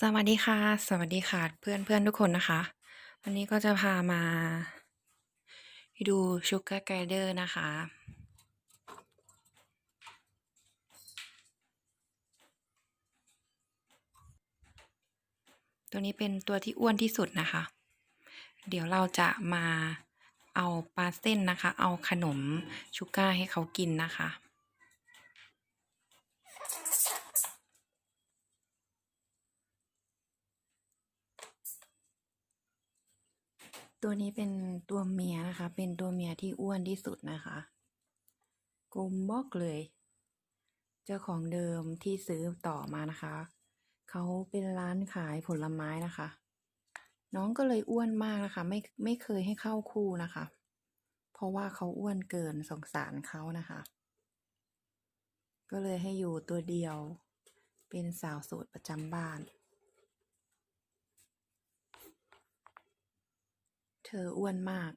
สวัสดีค่ะ สวัสดีค่ะ เพื่อนๆทุกคนนะคะ วันนี้ก็จะพามาดู Sugar Glider นะคะ ตัวนี้เป็นตัวที่อ้วนที่สุดนะคะ เดี๋ยวเราจะมาเอาปลาเส้นนะคะ เอาขนมชูก้าให้เขากินนะคะ ตัวนี้เป็นตัวเมียนะคะ เป็นตัวเมียที่อ้วนที่สุดนะคะกลมบอกเลย เจ้าของเดิมที่ซื้อต่อมานะคะ เขาเป็นร้านขายผลไม้นะคะ น้องก็เลยอ้วนมากนะคะ ไม่ไม่เคยให้เข้าคู่นะคะ เพราะว่าเขาอ้วนเกินสงสารเขานะคะ ก็เลยให้อยู่ตัวเดียว เป็นสาวโสดประจำบ้าน ธออ้วนมาก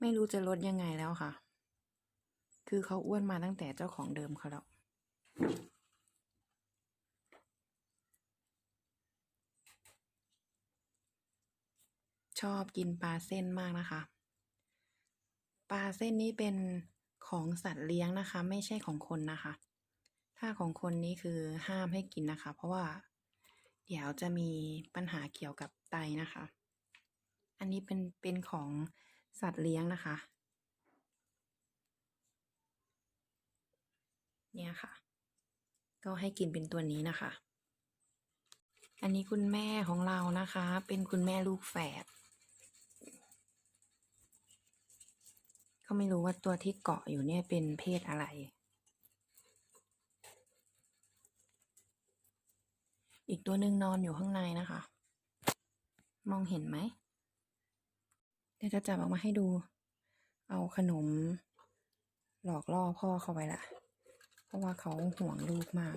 ไม่รู้จะลดยังไงแล้วค่ะ คือเขาอ้วนมาตั้งแต่เจ้าของเดิมเขาแล้วชอบกินปลาเส้นมากนะคะ ปลาเส้นนี้เป็นของสัตว์เลี้ยงนะคะ ไม่ใช่ของคนนะคะ ถ้าของคนนี้คือห้ามให้กินนะคะ เพราะว่า เดี๋ยวจะมีปัญหาเกี่ยวกับไตนะคะ อันนี้เป็นเป็นของสัตว์เลี้ยงนะคะ เนี่ยค่ะ ก็ให้กินเป็นตัวนี้นะคะ อันนี้คุณแม่ของเรานะคะ เป็นคุณแม่ลูกแฝดก็ไม่รู้ว่าตัวที่เกาะอยู่เนี่ยเป็นเพศอะไร อีกตัวหนึ่งนอนอยู่ข้างในนะคะ มองเห็นไหมเดี๋ยวจะจับออกมาให้ดู เอาขนม หลอกล่อพ่อเขาไว้ละเพราะว่าเขาห่วงลูกมาก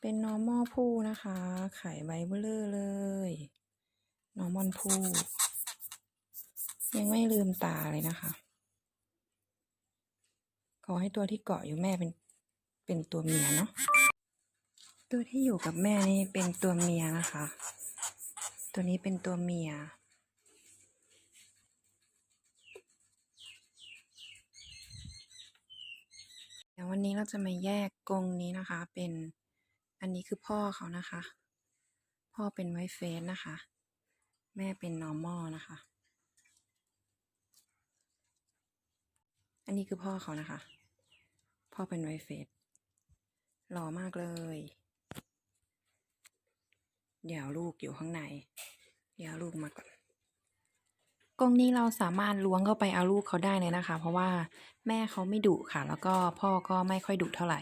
เป็น normal ผู้นะคะ ไข่ใบเบลอเลย normal ผู้ยังไม่ลืมตาเลยนะคะ ขอให้ตัวที่เกาะอยู่แม่เป็น เป็นตัวเมียเนาะตัวที่อยู่กับแม่นี่เป็นตัวเมียนะคะ ตัวนี้เป็นตัวเมีย เดี๋ยววันนี้เราจะมาแยกกรงนี้นะคะ เป็นอันนี้คือพ่อเขานะคะ พ่อเป็นไวเฟสนะคะ แม่เป็น normal นะคะ อันนี้คือพ่อเขานะคะ พ่อเป็นไวเฟส หล่อมากเลย เดี๋ยวลูกอยู่ข้างใน เดี๋ยวลูกมาก่อนกรงนี้เราสามารถล้วงเข้าไปเอาลูกเขาได้เลยนะคะ เพราะว่าแม่เขาไม่ดุค่ะ แล้วก็พ่อก็ไม่ค่อยดุเท่าไหร่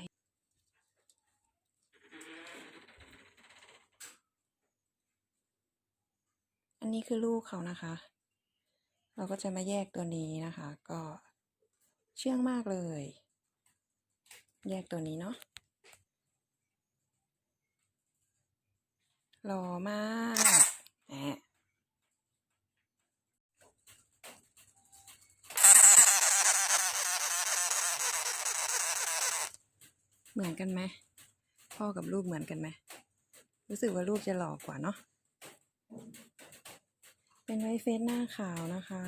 อันนี้คือลูกเขานะคะ เราก็จะมาแยกตัวนี้นะคะ ก็เชื่องมากเลย แยกตัวนี้เนาะ หล่อมากแหมเหมือนกันไหมพ่อกับลูกเหมือนกันไหมรู้สึกว่าลูกจะหล่อกว่าเนาะเป็นไวเฟสหน้าขาวนะคะ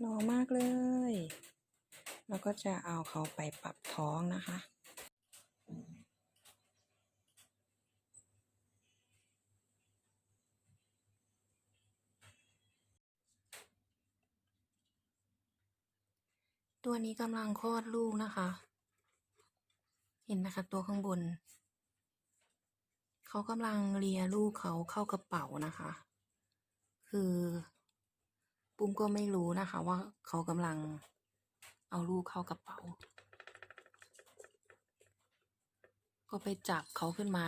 หล่อมากเลย แล้วก็จะเอาเขาไปปรับท้องนะคะ ตัวนี้กำลังคลอดลูกนะคะ เห็นนะคะตัวข้างบน เขากำลังเลียลูกเขาเข้ากระเป๋านะคะ คือปุ้มก็ไม่รู้นะคะ ว่าเขากำลังเอาลูกเข้ากระเป๋า ก็ไปจับเขาขึ้นมา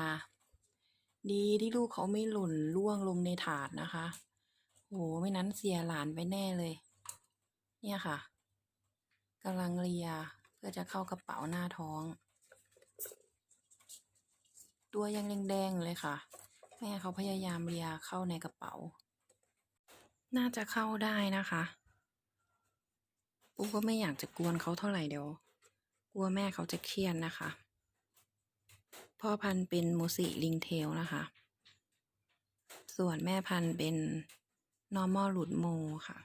ดีที่ลูกเขาไม่หล่นล่วงลงในถาดนะคะโหไม่นั้นเสียหลานไปแน่เลย เนี่ยค่ะ กำลังเลียเพื่อจะเข้ากระเป๋าหน้าท้อง ตัวยังแดงๆเลยค่ะ แม่เขาพยายามเลียเข้าในกระเป๋า น่าจะเข้าได้นะคะปุ๊กก็ไม่อยากจะกวนเขาเท่าไหร่เดี๋ยวกลัวแม่เขาจะเครียดนะคะ พ่อพันธุ์เป็นโมซิลิงเทลนะคะ ส่วนแม่พันธุ์เป็น normal หลุดโมค่ะ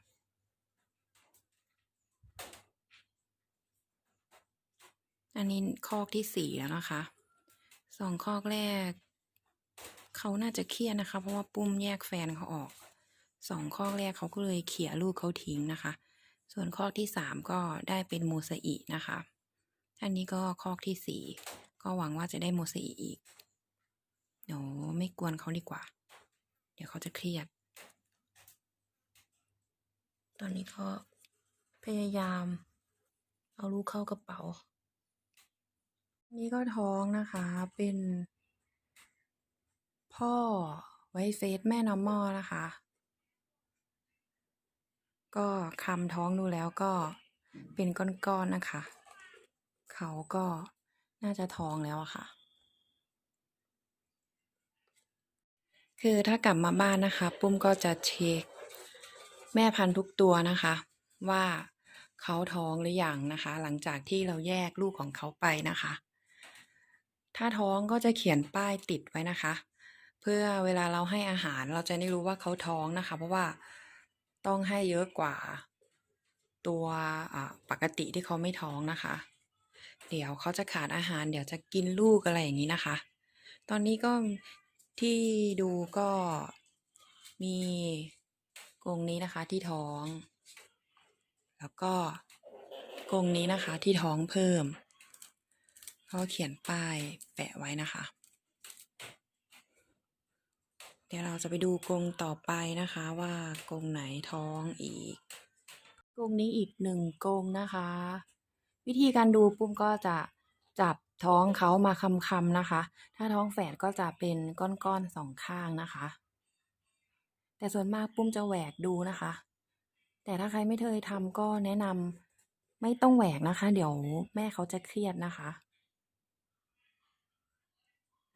อันนี้คอกที่สี่แล้วนะคะสองคอกแรก เขาน่าจะเครียดนะคะ เพราะว่าปุ้มแยกแฟนเขาออกสองคอกแรกเขาก็เลยเขี่ยลูกเขาทิ้งนะคะ ส่วนคอกที่สามก็ได้เป็นโมซาอินะคะอันนี้ก็คอกที่สี่ก็หวังว่าจะได้โมซาอิอีกเดี๋ยวไม่กวนเขาดีกว่า เดี๋ยวเขาจะเครียด ตอนนี้ก็พยายาม เอาลูกเข้ากระเป๋า นี่ก็ท้องนะคะ เป็น พ่อไว้เฟสแม่น้ำมอนะคะ ก็คำท้องดูแล้วก็เป็นก้อนๆนะคะ เขาก็น่าจะท้องแล้วอะค่ะ คือถ้ากลับมาบ้านนะคะ ปุ้มก็จะเช็ค แม่พันธุ์ทุกตัวนะคะ ว่าเขาท้องหรือยังนะคะ หลังจากที่เราแยกลูกของเขาไปนะคะ ถ้าท้องก็จะเขียนป้ายติดไว้นะคะ เพื่อเวลาเราให้อาหารเราจะได้รู้ว่าเขาท้องนะคะ เพราะว่าต้องให้เยอะกว่าตัวปกติที่เขาไม่ท้องนะคะ เดี๋ยวเขาจะขาดอาหารเดี๋ยวจะกินลูกอะไรอย่างนี้นะคะ ตอนนี้ก็ที่ดูก็มีกรงนี้นะคะที่ท้อง แล้วก็กรงนี้นะคะที่ท้องเพิ่ม เขาเขียนป้ายแปะไว้นะคะ เดี๋ยวเราจะไปดูกรงต่อไปนะคะว่ากรงไหนท้องอีก กรงนี้อีกหนึ่งกรงนะคะ วิธีการดูปุ้มก็จะจับท้องเขามาคำๆนะคะ ถ้าท้องแฝดก็จะเป็นก้อนๆสองข้างนะคะ แต่ส่วนมากปุ้มจะแหวกดูนะคะ แต่ถ้าใครไม่เคยทำก็แนะนำไม่ต้องแหวกนะคะ เดี๋ยวแม่เขาจะเครียดนะคะ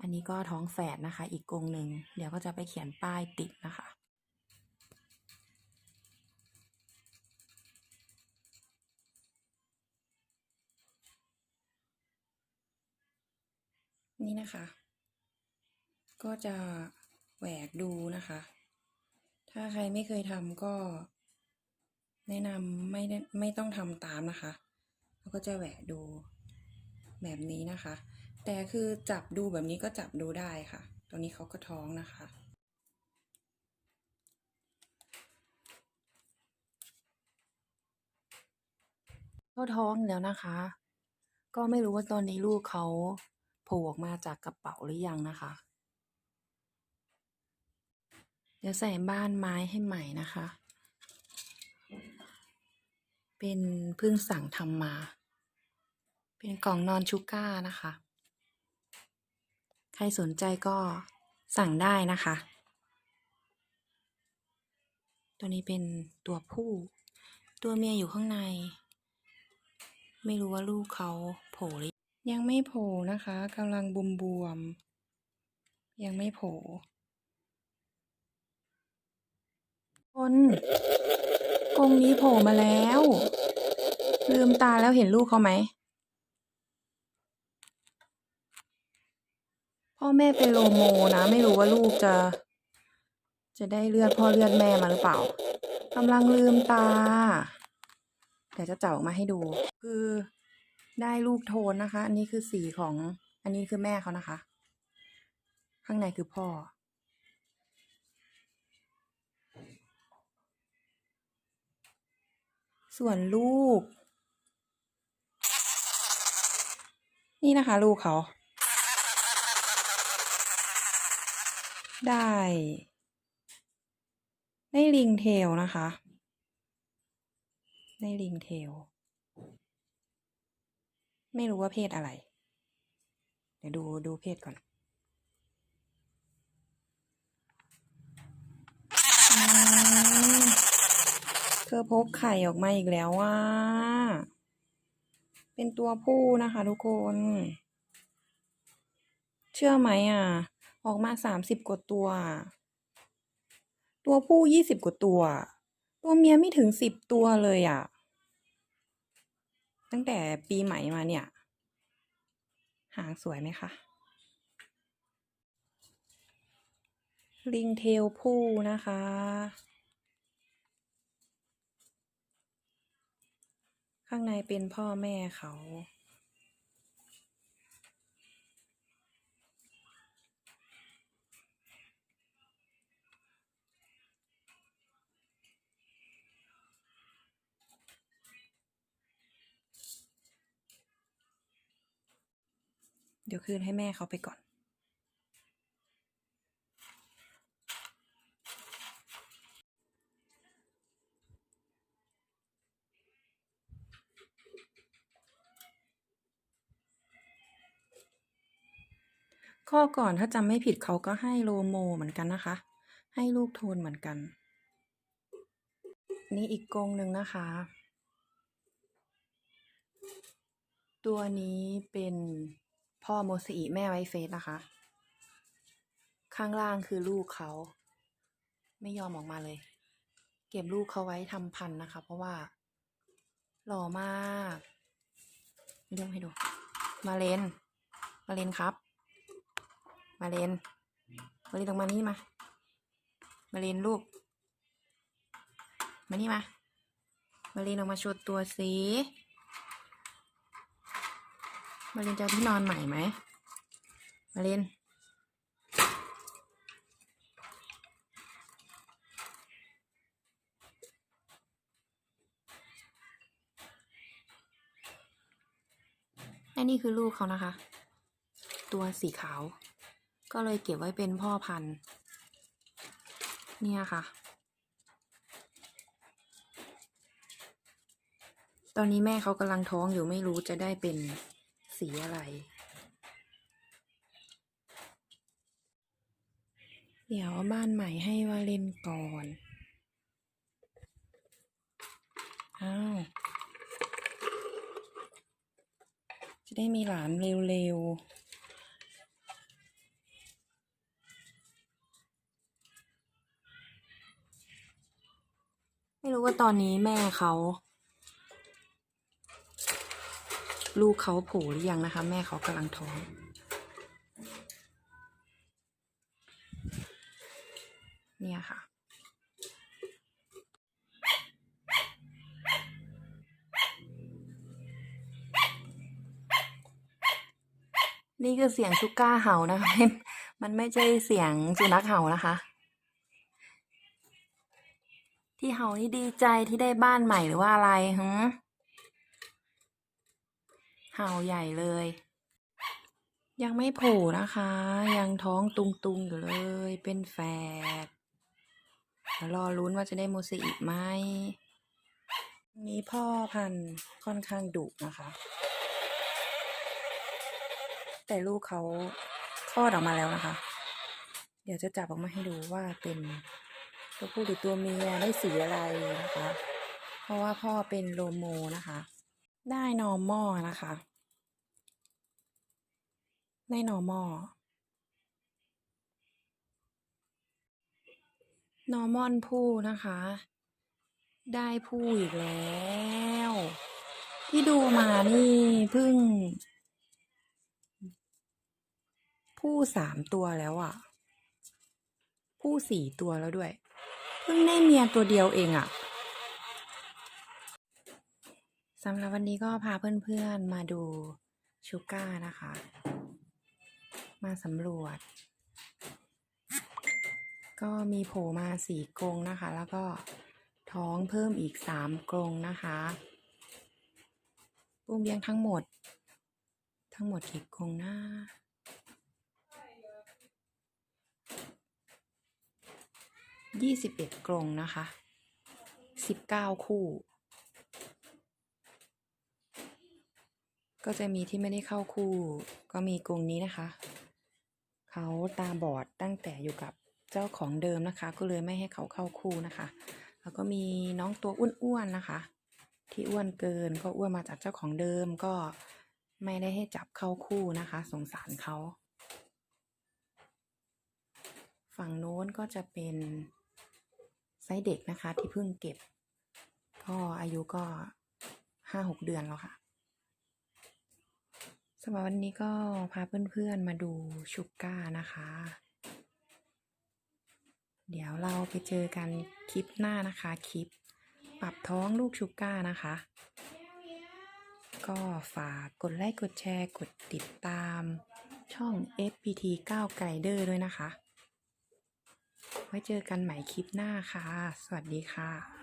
อันนี้ก็ท้องแฝดนะคะ อีกกรงหนึ่งเดี๋ยวก็จะไปเขียนป้ายติดนะคะ นี่นะคะ ก็จะแหวกดูนะคะ ถ้าใครไม่เคยทำก็แนะนำไม่ได้ไม่ต้องทำตามนะคะเราก็จะแหวกดูแบบนี้นะคะ แต่คือจับดูแบบนี้ก็จับดูได้ค่ะตอนนี้เขาก็ท้องนะคะก็ท้องแล้วนะคะ ก็ไม่รู้ว่าตอนนี้ลูกเขาโผล่ออกมาจากกระเป๋าหรือยังนะคะ เดี๋ยวใส่บ้านไม้ให้ใหม่นะคะ เป็นเพิ่งสั่งทำมา เป็นกล่องนอนชูก้านะคะ ใครสนใจก็สั่งได้นะคะ ตัวนี้เป็นตัวผู้ ตัวเมียอยู่ข้างใน ไม่รู้ว่าลูกเขาโผล่หรือยังไม่โผล่นะคะกำลังบวมบวมๆยังไม่โผล่คนกรงนี้โผล่มาแล้ว ลืมตาแล้วเห็นลูกเขาไหม อแม่เป็นโลโมนะ ไม่รู้ว่าลูกจะ จะได้เลือดพ่อเลือดแม่มาหรือเปล่ากำลังลืมตา เดี๋ยวจะเจาะออกมาให้ดู คือได้ลูกโทนนะคะ อันนี้คือสีของ อันนี้คือแม่เขานะคะ ข้างในคือพ่อ ส่วนลูก นี่นะคะ ลูกเขา ได้ ได้ลิงเทลนะคะ ได้ลิงเทล ไม่รู้ว่าเพศอะไร เดี๋ยวดูดูเพศก่อนเธอพกไข่ออกมาอีกแล้วว่า เป็นตัวผู้นะคะทุกคน เชื่อไหมอะ ออกมาสามสิบกว่าตัว ตัวผู้ยี่สิบกว่าตัว ตัวเมียไม่ถึงสิบตัวเลยอะ ตั้งแต่ปีใหม่มาเนี่ย หางสวยไหมคะลิงเทลผู้นะคะ ข้างในเป็นพ่อแม่เขา เดี๋ยวคืนให้แม่เขาไปก่อน ข้อก่อนถ้าจำไม่ผิดเขาก็ให้โลโมเหมือนกันนะคะ ให้ลูกโทนเหมือนกัน นี่อีกกงหนึ่งนะคะ ตัวนี้เป็น พ่อโมสอิแม่ไวเฟสนะคะ ข้างล่างคือลูกเขา ไม่ยอมออกมาเลย เก็บลูกเขาไว้ทำพันนะคะ เพราะว่า หล่อมากม่เรียกให้ดู มาเลน มาเลนครับ มาเลน มาเลนตรงมานี่มา มาเลนลูก มานี่มา มาเลนออกมาโชว์ตัวสิ มาเลนจะเอาที่นอนใหม่ไหม มาเลนอันนี้คือลูกเขานะคะ ตัวสีขาว ก็เลยเก็บไว้เป็นพ่อพันธุ์ เนี่ยค่ะ ตอนนี้แม่เขากำลังท้องอยู่ไม่รู้จะได้เป็น สีอะไร เดี๋ยวบ้านใหม่ให้วาเลนก่อน อ้าว จะได้มีหลานเร็วๆไม่รู้ว่าตอนนี้แม่เขา ลูกเขาโผล่หรือยังนะคะ แม่เขากำลังท้อง เนี่ยค่ะ นี่คือเสียงชูก้าเห่านะคะม่มันไม่ใช่เสียงสุนัขเห่านะคะ ที่เห่านี่ดีใจที่ได้บ้านใหม่หรือว่าอะไรฮึ เห่าใหญ่เลย ยังไม่โผล่นะคะ ยังท้องตุงๆอยู่เลย เป็นแฝดเดี๋ยวรอลุ้นว่าจะได้โมเสอีกไหมมีพ่อพันธุ์ค่อนข้างดุนะคะ แต่ลูกเขาคลอดออกมาแล้วนะคะ เดี๋ยวจะจับออกมาให้ดูว่าเป็นตัวผู้หรือตัวเมียได้สีอะไรนะคะ เพราะว่าพ่อเป็นโลโมนะคะ ได้นอร์มอนะคะ ได้นอมอนอมอนผู้นะคะ ได้ผู้อีกแล้ว ที่ดูมานี่เพิ่ง ผู้สามตัวแล้วอะ่ะ ผู้สี่ตัวแล้วด้วย เพิ่งได้เมียตัวเดียวเองอะ่ะสำหรับวันนี้ก็พาเพื่อนๆมาดูชูก้านะคะ มาสำรวจ ก็มีโผล่มาสี่กรงนะคะ แล้วก็ท้องเพิ่มอีกสามกรงนะคะรวมเลี้ยงทั้งหมด ทั้งหมดกี่กรงนะยี่สิบเอ็ดกรงนะคะสิบเก้าคู่ ก็จะมีที่ไม่ได้เข้าคู่ ก็มีกรงนี้นะคะ เขาตาบอดตั้งแต่อยู่กับเจ้าของเดิมนะคะ ก็เลยไม่ให้เขาเข้าคู่นะคะ แล้วก็มีน้องตัวอ้วนๆนะคะ ที่อ้วนเกินก็อ้วนมาจากเจ้าของเดิมก็ไม่ได้ให้จับเข้าคู่นะคะ สงสารเขาฝั่งโน้นก็จะเป็นไซส์เด็กนะคะที่เพิ่งเก็บ ก็อายุก็ห้าหกเดือนแล้วค่ะำหรับวันนี้ก็พาเพื่อนๆมาดูชูก้านะคะ เดี๋ยวเราไปเจอกันคลิปหน้านะคะคลิป ปรับท้องลูกชูก้านะคะ ก็ฝากกดไลค์กดแชร์กดติดตามช่อง FPT 9 Guider ด้วยนะคะ ไว้เจอกันใหม่คลิปหน้าค่ะ สวัสดีค่ะ